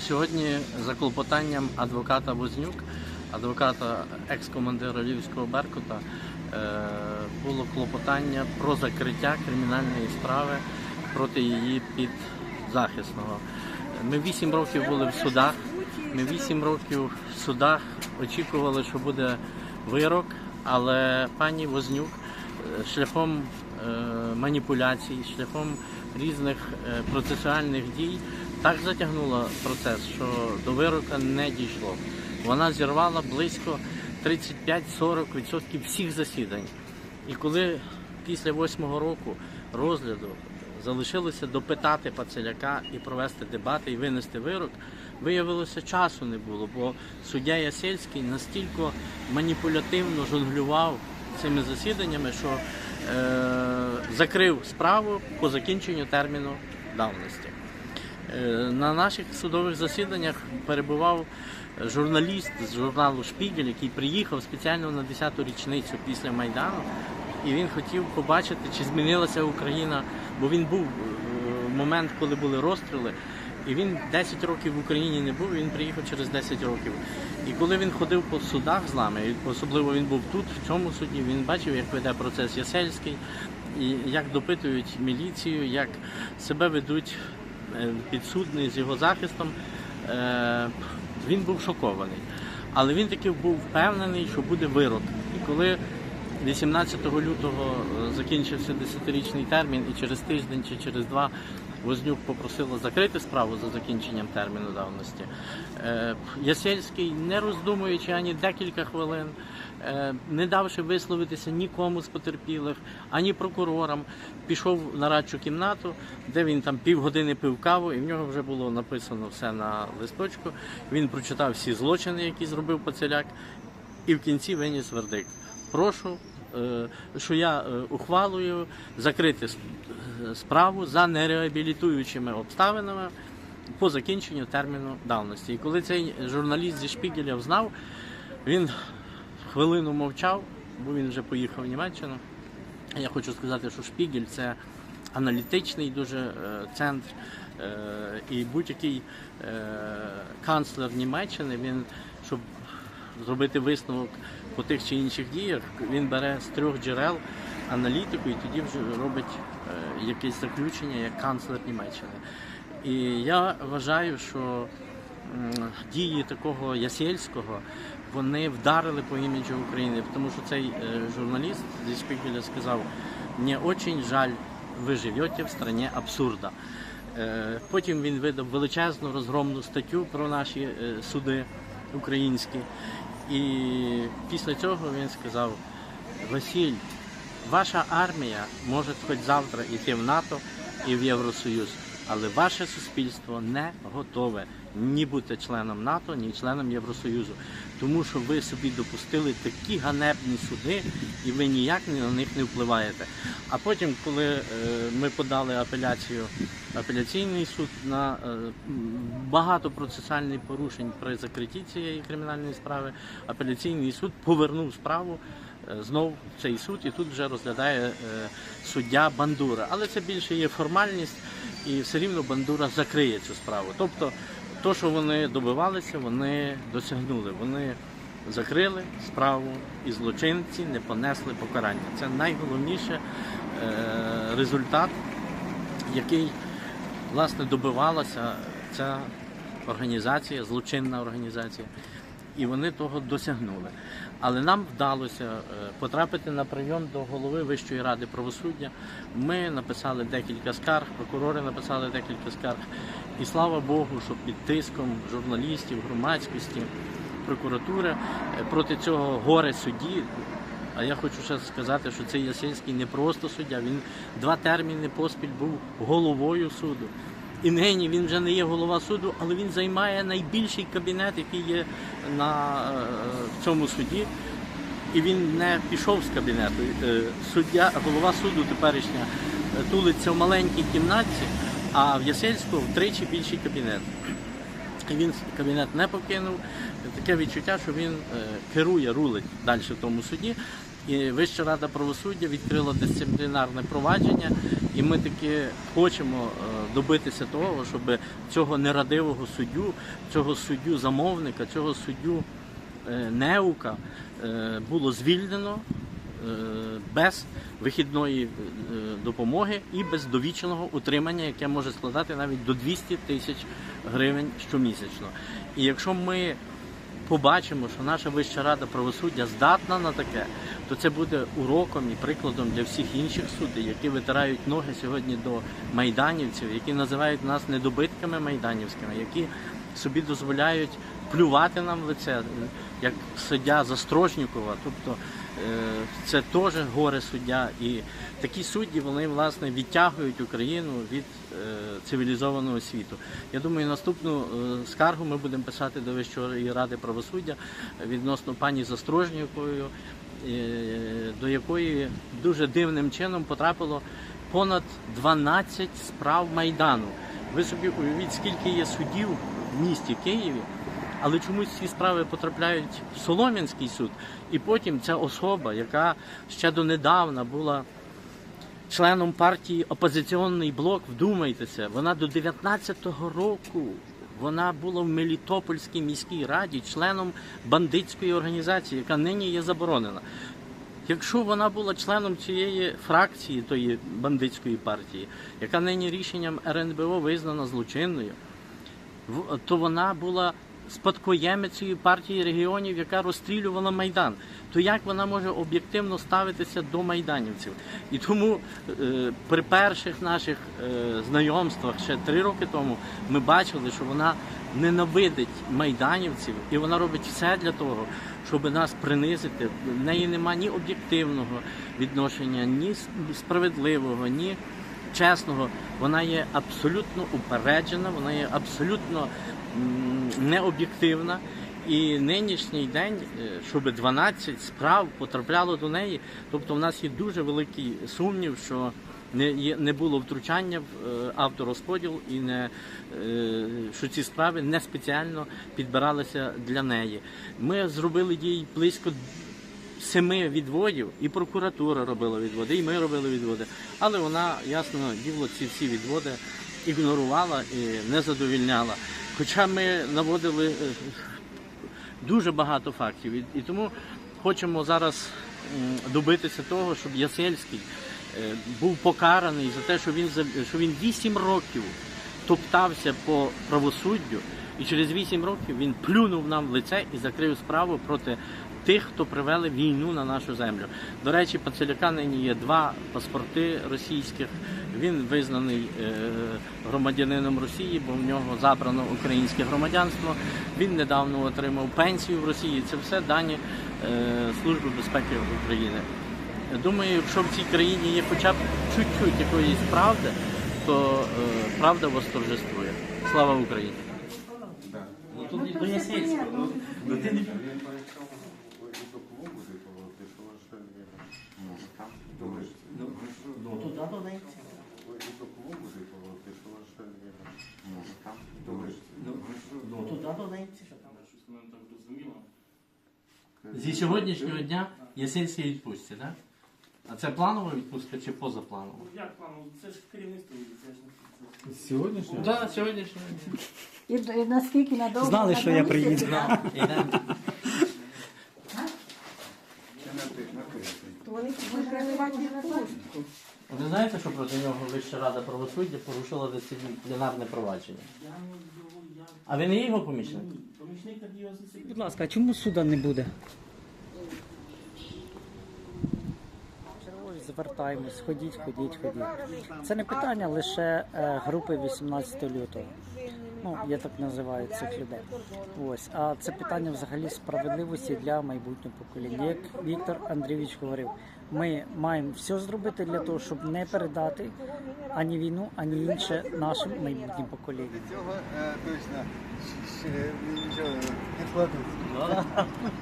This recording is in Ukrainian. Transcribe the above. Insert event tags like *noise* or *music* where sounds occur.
Сьогодні за клопотанням адвоката Вознюк, адвоката екс-командира Львівського Беркута, е, було клопотання про закриття кримінальної справи проти її підзахисного. Ми вісім років були в судах. Ми вісім років в судах очікували, що буде вирок, але пані Вознюк е, шляхом е, маніпуляцій, шляхом різних процесуальних дій так затягнула процес, що до вирока не дійшло. Вона зірвала близько 35-40% всіх засідань. І коли після восьмого року розгляду залишилося допитати Пацеляка і провести дебати і винести вирок, виявилося, часу не було, бо суддя Ясельський настільки маніпулятивно жонглював цими засіданнями, що е, закрив справу по закінченню терміну давності. Е, На наших судових засіданнях перебував журналіст з журналу Шпігель, який приїхав спеціально на 10-ту річницю після Майдану, і він хотів побачити, чи змінилася Україна, бо він був е, в момент, коли були розстріли, і він 10 років в Україні не був, він приїхав через 10 років. І коли він ходив по судах з нами, особливо він був тут, в цьому суді, він бачив, як веде процес Ясельський, і як допитують міліцію, як себе ведуть е, підсудний з його захистом. Е, Він був шокований. Але він таки був впевнений, що буде вирок. І коли 18 лютого е, закінчився 10-річний термін, і через тиждень чи через два Вознюк попросила закрити справу за закінченням терміну давності. Е, Ясельський, не роздумуючи ані декілька хвилин, е, не давши висловитися нікому з потерпілих, ані прокурорам, пішов на радчу кімнату, де він там півгодини пив каву, і в нього вже було написано все на листочку. Він прочитав всі злочини, які зробив Поцеляк, і в кінці виніс вердикт. Прошу, е, що я е, ухвалую закрити е, справу за нереабілітуючими обставинами по закінченню терміну давності. І коли цей журналіст зі Шпігеля знав, він хвилину мовчав, бо він вже поїхав в Німеччину. Я хочу сказати, що Шпігель це аналітичний дуже центр, і будь-який канцлер Німеччини, він, щоб зробити висновок по тих чи інших діях, він бере з трьох джерел аналітику і тоді вже робить е, якесь заключення як канцлер Німеччини. І я вважаю, що дії такого Ясельського вони вдарили по іміджу України, тому що цей е, журналіст зі Шпігеля сказав: мені дуже жаль, ви живете в стране абсурда. Е, Потім він видав величезну розгромну статтю про наші суди українські. І після цього він сказав: Василь, ваша армія може хоч завтра йти в НАТО і в Євросоюз, але ваше суспільство не готове ні бути членом НАТО, ні членом Євросоюзу, тому що ви собі допустили такі ганебні суди, і ви ніяк на них не впливаєте. А потім, коли е, ми подали апеляцію, апеляційний суд на е, багато процесуальних порушень при закритті цієї кримінальної справи, апеляційний суд повернув справу е, знов цей суд, і тут вже розглядає суддя Бандура. Але це більше є формальність, і все рівно Бандура закриє цю справу. Тобто, то, що вони добивалися, вони досягнули. Вони закрили справу, і злочинці не понесли покарання. Це найголовніше е, результат, який власне добивалася ця організація, злочинна організація, і вони того досягнули. Але нам вдалося е, потрапити на прийом до голови Вищої ради правосуддя. Ми написали декілька скарг, прокурори написали декілька скарг. І слава Богу, що під тиском журналістів, громадськості, прокуратури е, проти цього горе судді. А я хочу ще сказати, що цей Ясинський не просто суддя, він два терміни поспіль був головою суду. І нині він вже не є голова суду, але він займає найбільший кабінет, який є на е, в цьому суді. І він не пішов з кабінету. Е, Суддя, голова суду теперішня е, тулиться в маленькій кімнатці, а в Ясельського втричі більший кабінет. І він кабінет не покинув. Таке відчуття, що він керує, рулить далі в тому суді. І Вища рада правосуддя відкрила дисциплінарне провадження, і ми таки хочемо е, добитися того, щоб цього нерадивого суддю, цього суддю замовника, цього суддю е, неука е, було звільнено без вихідної допомоги і без довічного утримання, яке може складати навіть до 200 тисяч гривень щомісячно. І якщо ми побачимо, що наша Вища рада правосуддя здатна на таке, то це буде уроком і прикладом для всіх інших суддів, які витирають ноги сьогодні до майданівців, які називають нас недобитками майданівськими, які собі дозволяють плювати нам в лице, як суддя Застрожнікова. Тобто е, це теж горе суддя. І такі судді вони власне відтягують Україну від цивілізованого світу. Я думаю, наступну е, скаргу ми будемо писати до Вищої ради правосуддя відносно пані Застрожнікової, е, до якої дуже дивним чином потрапило понад 12 справ майдану. Ви собі уявіть, скільки є судів в місті Києві, але чомусь ці справи потрапляють в Солом'янський суд, і потім ця особа, яка ще донедавна була членом партії Опозиційний блок, вдумайтеся, вона до 19-го року вона була в Мелітопольській міській раді членом бандитської організації, яка нині є заборонена. Якщо вона була членом цієї фракції, тої бандитської партії, яка нині рішенням РНБО визнана злочинною, то вона була спадкоємицею партії регіонів, яка розстрілювала Майдан. То як вона може об'єктивно ставитися до майданівців? І тому е, при перших наших е, знайомствах ще три роки тому ми бачили, що вона ненавидить майданівців, і вона робить все для того, щоб нас принизити. В неї нема ні об'єктивного відношення, ні справедливого, ні чесного, вона є абсолютно упереджена, вона є абсолютно необ'єктивна. І нинішній день, е, щоб 12 справ потрапляло до неї, тобто в нас є дуже великий сумнів, що не, було втручання в е, авторозподіл і не, е, що ці справи не спеціально підбиралися для неї. Ми зробили їй близько семи відводів, і прокуратура робила відводи, і ми робили відводи. Але вона ясно діло ці всі відводи ігнорувала і не задовільняла. Хоча ми наводили е, дуже багато фактів. І, тому хочемо зараз добитися того, щоб Ясельський е, був покараний за те, що він що він 8 років топтався по правосуддю, і через 8 років він плюнув нам в лице і закрив справу проти тих, хто привели війну на нашу землю. До речі, Пацеляка нині є два паспорти російських. Він визнаний е, громадянином Росії, бо в нього забрано українське громадянство. Він недавно отримав пенсію в Росії. Це все дані е, Служби безпеки України. Думаю, якщо в цій країні є хоча б чуть-чуть якоїсь правди, то е, правда восторжествує. Слава Україні! Ну тут до Ясельського. Ну, ну, ти не Ну, туди до неї. Ну, туди до. Зі сьогоднішнього дня Ясельський відпустці, так? А це планова відпустка чи позапланова? Як плану? Це ж керівництво, це ж не Сьогоднішнього? Так, сьогоднішнього дня. І, і наскільки надовго? Знали, що я приїду. *laughs* Йдемо. То вони відпустку. Ви знаєте, що проти нього Вища рада правосуддя порушила дисциплінарне провадження? А ви не є його помічник? помічник так його. Будь ласка, а чому суда не буде? Звертаємось, ходіть, ходіть, ходіть. Це не питання лише е, групи 18 лютого. Ну, я так називаю цих людей. Ось, а це питання взагалі справедливості для майбутнього покоління. Як Віктор Андрійович говорив, ми маємо все зробити для того, щоб не передати ані війну, ані інше нашим майбутнім поколінням. Цього е, точно нічого не кладуть.